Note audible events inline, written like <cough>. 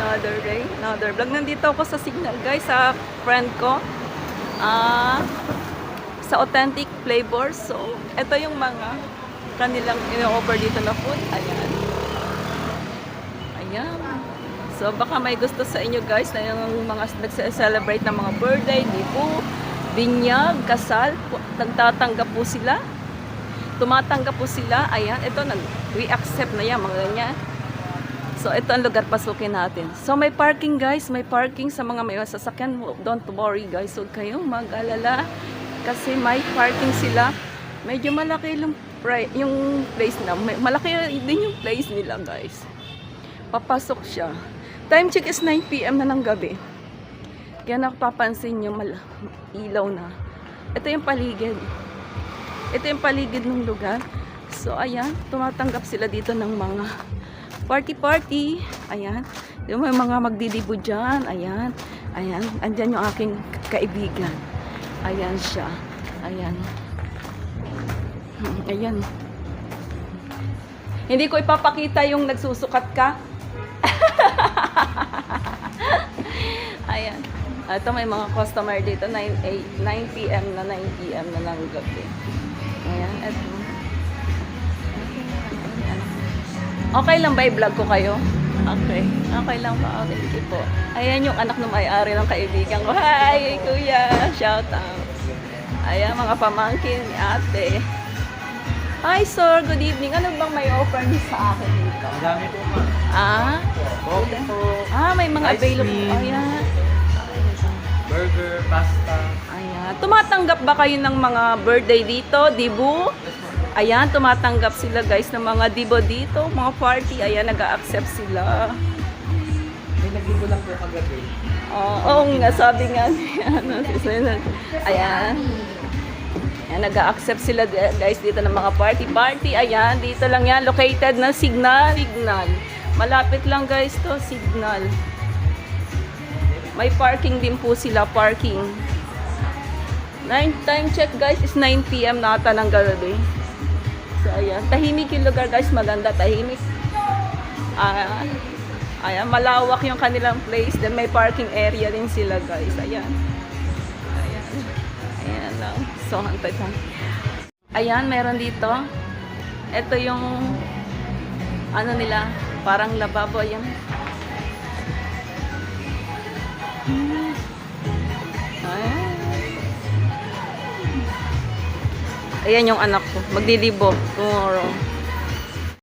another day, another vlog. Nandito ako sa Signal guys, sa friend ko. Ah, sa Authentic Flavors. So, ito yung mga kanilang ino-offer dito na food. Ayan. Ayan. So, baka may gusto sa inyo guys na yung mga nagse-celebrate ng mga birthday, libo, binyag, kasal. Nagtatanggap po sila. Tumatanggap po sila. Ayan. Ito, nag, we accept na yan, mga ganyan. So, ito ang lugar pasukin natin. So, may parking guys. May parking sa mga may sasakyan. Don't worry guys. Huwag kayong mag-alala. Kasi may parking sila. Medyo malaki yung, yung place na. Malaki din yung place nila guys. Papasok siya. Time check is 9pm na ng gabi. Kaya napapansin nyo, mal- ilaw na. Ito yung paligid. Ito yung paligid ng lugar. So, ayan, tumatanggap sila dito ng mga party-party. Ayan. Yung may mga magdidibo dyan. Ayan. Ayan. Andyan yung aking kaibigan. Ayan siya. Ayan. Hmm, Ayan. Hindi ko ipapakita yung nagsusukat ka. <laughs> Ayan. Ito may mga customer dito. 9, 8, 9 p.m. na 9 p.m. na ng gabi. Ayan. Ito. Okay lang ba i-vlog ko kayo? Okay. Okay lang ba? Okay, sige po. Ayan yung anak ng may-ari ng kaibigan ko. Hi, kuya! Shout out. Ayan, mga pamangkin ni ate. Hi, sir. Good evening. Ano bang may offer niyo sa akin dito? Ang dami po ma. Ah? Coke po, Ah, may mga Ice available. cream. Ayan. burger, pasta. Ayan. Tumatanggap ba kayo ng mga birthday dito? Dibu? Ayan, tumatanggap sila guys ng mga dibo dito. Mga party. Ayan, nag-accept sila. May nagbibo lang po kagabi. Oo, oo nga, sabi nga niya. <laughs> Ano. Ayan. Ayan, nag-accept sila guys dito ng mga party-party. Ayan, dito lang yan. Located na signal. Signal. Malapit lang guys to, signal. May parking din po sila, parking. Nine time check guys is 9 p.m. na ata ng gabi. So ayan, tahimik yung lugar guys, maganda, tahimik. Ah, ayan, malawak yung kanilang place. Then may parking area din sila guys. Ayan. Ayan. Ayan lang. So, hantay pa. Ayan, meron dito. Ito yung ano nila, parang lababo. Ayan. Hmm. Ayan yung anak ko. Magdidibo tomorrow.